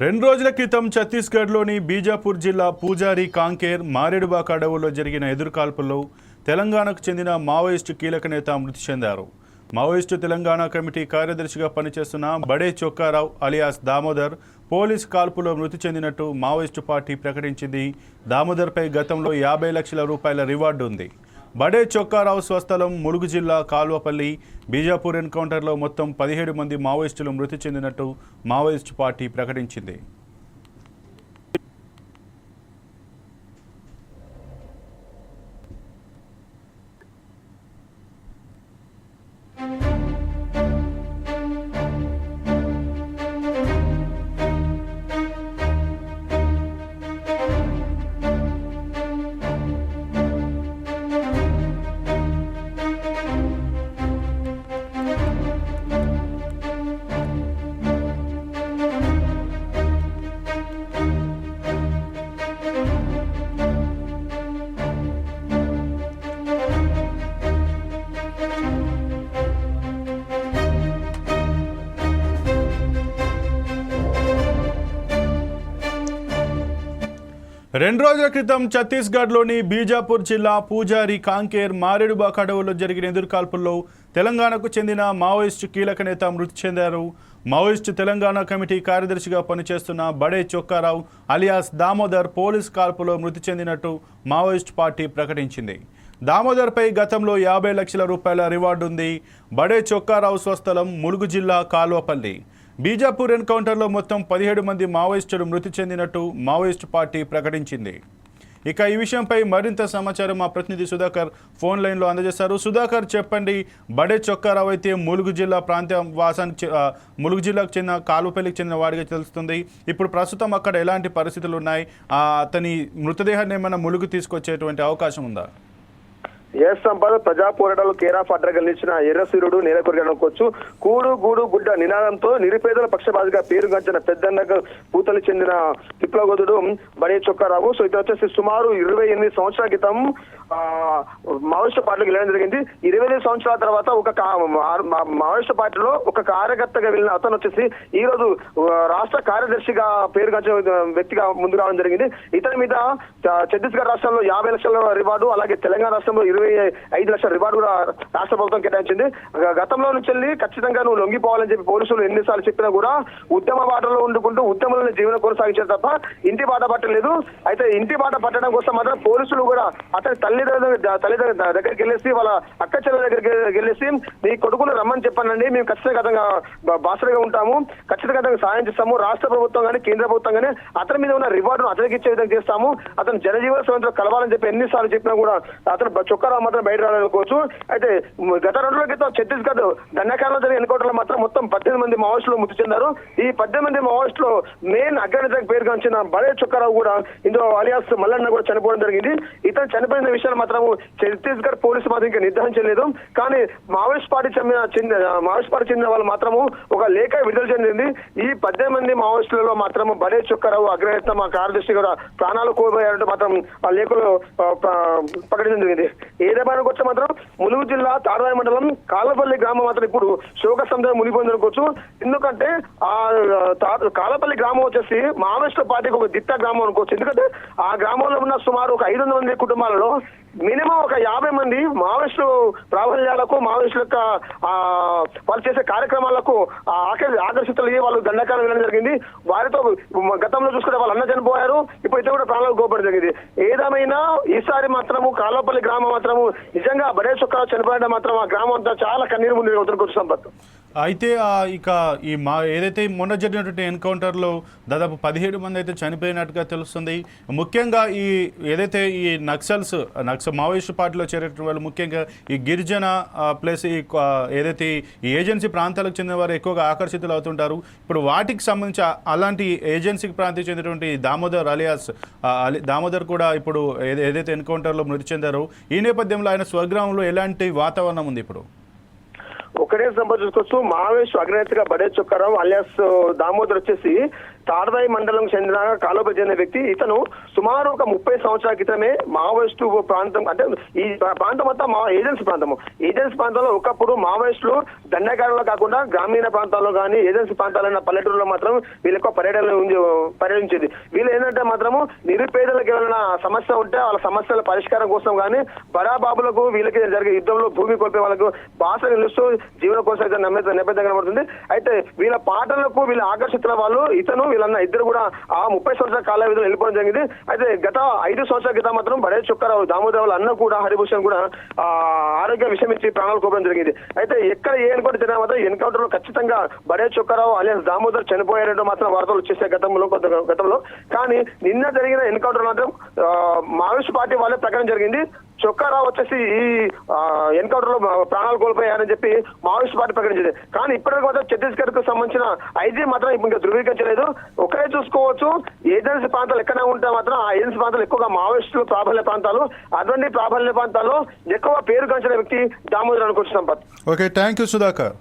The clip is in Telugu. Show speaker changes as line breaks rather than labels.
రెండు రోజుల క్రితం ఛత్తీస్గఢ్లోని బీజాపూర్ జిల్లా పూజారి కాంకేర్ మారేడుబాక అడవుల్లో జరిగిన ఎదురుకాల్పుల్లో తెలంగాణకు చెందిన మావోయిస్టు కీలక నేత మృతి చెందారు. మావోయిస్టు తెలంగాణ కమిటీ కార్యదర్శిగా పనిచేస్తున్న బడే చొక్కారావు అలియాస్ దామోదర్ పోలీస్ కాల్పులో మృతి చెందినట్టు మావోయిస్టు పార్టీ ప్రకటించింది. దామోదర్పై గతంలో యాభై లక్షల రూపాయల రివార్డు ఉంది. బడే చొక్కారావు స్వస్థలం ములుగు జిల్లా కాల్వపల్లి బీజాపూర్ ఎన్కౌంటర్లో మొత్తం పదిహేడు మంది మావోయిస్టులు మృతి చెందినట్టు మావోయిస్టు పార్టీ ప్రకటించింది. రెండు రోజుల క్రితం ఛత్తీస్గఢ్లోని బీజాపూర్ జిల్లా పూజారి కాంకేర్ మారేడుబాక్ అడవుల్లో జరిగిన ఎదురుకాల్పుల్లో తెలంగాణకు చెందిన మావోయిస్టు కీలక నేత మృతి చెందారు. మావోయిస్టు తెలంగాణ కమిటీ కార్యదర్శిగా పనిచేస్తున్న బడే చొక్కారావు అలియాస్ దామోదర్ పోలీస్ కాల్పులో మృతి చెందినట్టు మావోయిస్టు పార్టీ ప్రకటించింది. దామోదర్పై గతంలో యాభై లక్షల రూపాయల రివార్డు ఉంది. బడే చొక్కారావు స్వస్థలం ములుగు జిల్లా కాల్వపల్లి. బీజాపూర్ ఎన్కౌంటర్లో మొత్తం పదిహేడు మంది మావోయిస్టులు మృతి చెందినట్టు మావోయిస్టు పార్టీ ప్రకటించింది. ఇక ఈ విషయంపై మరింత సమాచారం మా ప్రతినిధి సుధాకర్ ఫోన్ లైన్లో అందజేస్తారు సుధాకర్ చెప్పండి బడే చొక్కారావు అయితే ములుగు జిల్లా ప్రాంత వాసానికి ములుగు జిల్లాకు చెందిన కాలుపల్లికి చెందిన వాడిగా తెలుస్తుంది. ఇప్పుడు ప్రస్తుతం అక్కడ ఎలాంటి పరిస్థితులు ఉన్నాయి? అతని మృతదేహాన్ని ఏమైనా ములుగు తీసుకొచ్చేటువంటి అవకాశం ఉందా?
ఎస్ సంపద ప్రజా పోరాటాలు కేరాఫ్ అడ్డగా నిలిచిన ఎర్రసూర్యుడు నేలకొరగనుకోవచ్చు కూడు గూడు గుడ్డ నినాదంతో నిరుపేదల పక్షపాతిగా పేరు గంచిన పెద్దన్నకు పూతలు చెందిన విప్లవోధుడు బడే చొక్కారావు. సో ఇతను వచ్చేసి సుమారు ఇరవై ఎనిమిది సంవత్సరాల క్రితం ఆ, మావోయిస్టు వెళ్ళడం జరిగింది. ఇరవై ఎనిమిది సంవత్సరాల తర్వాత ఒక కా- మావోయిస్టు పార్టీలో ఒక కార్యకర్తగా వెళ్ళిన అతను వచ్చేసి ఈ రోజు రాష్ట్ర కార్యదర్శిగా పేరు గంచిన వ్యక్తిగా ముందు రావడం జరిగింది. ఇతని మీద ఛత్తీస్గఢ్ రాష్ట్రంలో యాభై లక్షల రివార్డు అలాగే తెలంగాణ రాష్ట్రంలో ఇరవై ఐదు లక్షల రివార్డు కూడా రాష్ట్ర ప్రభుత్వం కేటాయించింది. గతంలో నుంచి వెళ్ళి ఖచ్చితంగా నువ్వు లొంగిపోవాలని చెప్పి పోలీసులు ఎన్నిసార్లు చెప్పినా కూడా ఉద్యమ బాటలో ఉండుకుంటూ ఉద్యమంలో జీవనం కొనసాగించారు తప్ప ఇంటి బాట పట్టలేదు. అయితే ఇంటి బాట పట్టడం కోసం మాత్రం పోలీసులు కూడా అతని తల్లిదండ్రుల తల్లిదండ్రుల దగ్గరికి వెళ్ళేసి వాళ్ళ అక్క చెల్లెల దగ్గరికి వెళ్ళేసి మీ కొడుకును రమ్మని చెప్పానండి. మేము ఖచ్చితంగా బాసరగా ఉంటాము. ఖచ్చితంగా సాయం చేస్తాము. రాష్ట్ర ప్రభుత్వం కానీ కేంద్ర ప్రభుత్వం కానీ అతని మీద ఉన్న రివార్డును అతనికి ఇచ్చే విధంగా చేస్తాము. అతను జనజీవన స్వతంత్రం కలవాలని చెప్పి ఎన్నిసార్లు చెప్పినా కూడా అతను బ- చొక్కారావు మాత్రం బయట రాలనుకోవచ్చు అయితే గత రెండు రోజుల క్రితం ఛత్తీస్గఢ్ దండకారంలో జరిగిన ఎన్నికోవడంలో మాత్రం మొత్తం పద్దెనిమిది మంది మావోయిస్టులు మృతి చెందారు. ఈ పద్దెనిమిది మంది మావోయిస్టులు మెయిన్ అగ్రనేతకు పేరుగాంచిన బడే చొక్కారావు కూడా ఇందులో అలియాస్ మల్లన్న కూడా చనిపోవడం జరిగింది. ఇతను చనిపోయిన విషయాలు మాత్రం ఛత్తీస్గఢ్ పోలీసు మాత్రం ఇంకా నిర్ధారించలేదు కానీ మావోయిస్ట్ పార్టీ చెందిన చెందిన మావోయిస్ట్ పార్టీ చెందిన వాళ్ళు మాత్రము ఒక లేఖ విడుదల చెందింది ఈ పద్దెనిమిది మంది మావోయిస్టులలో మాత్రం బడే చొక్కారావు అగ్రనేత మా కార్యదర్శి కూడా ప్రాణాలు కోల్పోయారంటూ మాత్రం ఆ లేఖలో ఆ, ప్ర- ఏదేమైనా వచ్చి మాత్రం ములుగు జిల్లా తాడవాయి మండలం కాలపల్లి గ్రామం మాత్రం ఇప్పుడు శోక సందర్భం మునిగిపోయిందనుకోవచ్చు. ఎందుకంటే ఆ తా- కాలపల్లి గ్రామం వచ్చేసి మావోయిస్టుల పార్టీకి ఒక దిట్ట గ్రామం అనుకోవచ్చు. ఎందుకంటే ఆ గ్రామంలో ఉన్న సుమారు ఒక ఐదు వందల మంది కుటుంబాలలో మినిమం ఒక యాభై మంది మావోయిస్టు ప్రాబల్యాలకు మావోయిస్టుల యొక్క ఆ, వాళ్ళు చేసే కార్యక్రమాలకు ఆ, ఆకర్షి- వాళ్ళు దండకారం వెళ్ళడం జరిగింది. వారితో గతంలో చూసుకుంటే వాళ్ళు అన్న చనిపోయారు ఇప్పుడు కూడా ప్రాణాలు గోపడం జరిగింది. ఏదేమైనా ఈసారి మాత్రము కాలోపల్లి గ్రామం మాత్రము నిజంగా బడే చొక్కా చనిపోయడం మాత్రం ఆ గ్రామం అంతా చాలా కన్నీరు ముందు అవుతున్న సంపత్
అయితే ఇక ఈ మా ఏదైతే మొన్న జరిగినటువంటి ఎన్కౌంటర్లో దాదాపు పదిహేడు మంది అయితే చనిపోయినట్టుగా తెలుస్తుంది. ముఖ్యంగా ఈ ఏదైతే ఈ నక్సల్స్ నక్సల్ మావోయిస్ట్ పార్టీలో చేరేటువంటి వాళ్ళు ముఖ్యంగా ఈ గిరిజన ప్లస్ ఈ ఏదైతే ఈ ఏజెన్సీ ప్రాంతాలకు చెందిన వారు ఎక్కువగా ఆకర్షితులు అవుతుంటారు. ఇప్పుడు వాటికి సంబంధించి అలాంటి ఏజెన్సీకి ప్రాంతానికి చెందినటువంటి దామోదర్ అలియాస్ అలి- దామోదర్ కూడా ఇప్పుడు ఏదైతే ఎన్కౌంటర్లో మృతి చెందారో ఈ నేపథ్యంలో ఆయన స్వగ్రామంలో ఎలాంటి వాతావరణం ఉంది ఇప్పుడు?
ఒకటే సంబంధం చూసుకోవచ్చు. మావేష్ అగ్రనేతగా బడే చొక్కారావు అలియాస్ దామోదర్ వచ్చేసి తాడదాయి మండలం చెందిన కాలోపై చెందిన వ్యక్తి. ఇతను సుమారు ఒక ముప్పై సంవత్సరాల క్రితమే మావోయిస్టు ప్రాంతం అంటే ఈ ప్రాంతం అంతా మా ఏజెన్సీ ప్రాంతము. ఏజెన్సీ ప్రాంతంలో ఒకప్పుడు మావోయిస్టులు దండకారంలో కాకుండా గ్రామీణ ప్రాంతాల్లో కానీ ఏజెన్సీ ప్రాంతాలైన పల్లెటూరులో మాత్రం వీళ్ళు ఎక్కువ పర్యటన ఉంది- పర్యటించేది. వీళ్ళు ఏంటంటే మాత్రము నిరుపేదలకు ఏమైనా సమస్య ఉంటే వాళ్ళ సమస్యల పరిష్కారం కోసం కానీ బడాబాబులకు వీళ్ళకి జరిగే యుద్ధంలో భూమి కోల్పే వాళ్ళకు భాష నిలుస్తూ జీవన కోసం అయితే నమ్మే నేపథ్యం కనబడుతుంది. అయితే వీళ్ళ పాటలకు వీళ్ళ ఆకర్షితుల వాళ్ళు ఇతను వీళ్ళన్న ఇద్దరు కూడా ఆ ముప్పై సంవత్సరాల కాల వ్యవధిలో వెళ్ళిపోవడం జరిగింది. అయితే గత ఐదు సంవత్సరాల క్రితం మాత్రం బడే చుక్కారావు దామోదర్ అన్న కూడా హరిభూషణ్ కూడా ఆరోగ్య విషయం ఇచ్చి ప్రాణాలు కోపడం జరిగింది. అయితే ఎక్కడ ఏ ఎన్కౌంటర్ జరిగినా మాత్రం ఎన్కౌంటర్లో ఖచ్చితంగా బడే చుక్కారావు అలియాస్ దామోదర్ చనిపోయారంటూ మాత్రం వార్తలు వచ్చేసాయి గతంలో కొంత గతంలో. కానీ నిన్న జరిగిన ఎన్కౌంటర్ మాత్రం మావోయిస్ట్ పార్టీ వాళ్ళే ప్రకటన జరిగింది. చొక్కారావు వచ్చేసి ఈ ఎన్కౌంటర్లో ప్రాణాలు కోల్పోయారని చెప్పి మావోయిస్ట్ పార్టీ ప్రకటించింది. కానీ ఇప్పటికి మాత్రం ఛత్తీస్గఢ్కు సంబంధించిన ఐజీ మాత్రం ఇంకా ధృవీకరించలేదు. ఒకరే చూసుకోవచ్చు. ఏజెన్సీ ప్రాంతాలు ఎక్కడ ఉంటే మాత్రం ఆ ఏజెన్సీ ప్రాంతాలు ఎక్కువగా మావోయిస్టులు ప్రాబల్య ప్రాంతాలు అటువంటి ప్రాబల్య ప్రాంతాల్లో ఎక్కువ పేరు గంచిన వ్యక్తి దామోదర్ అనుకోవచ్చు Sampath
okay thank you Sudhakar.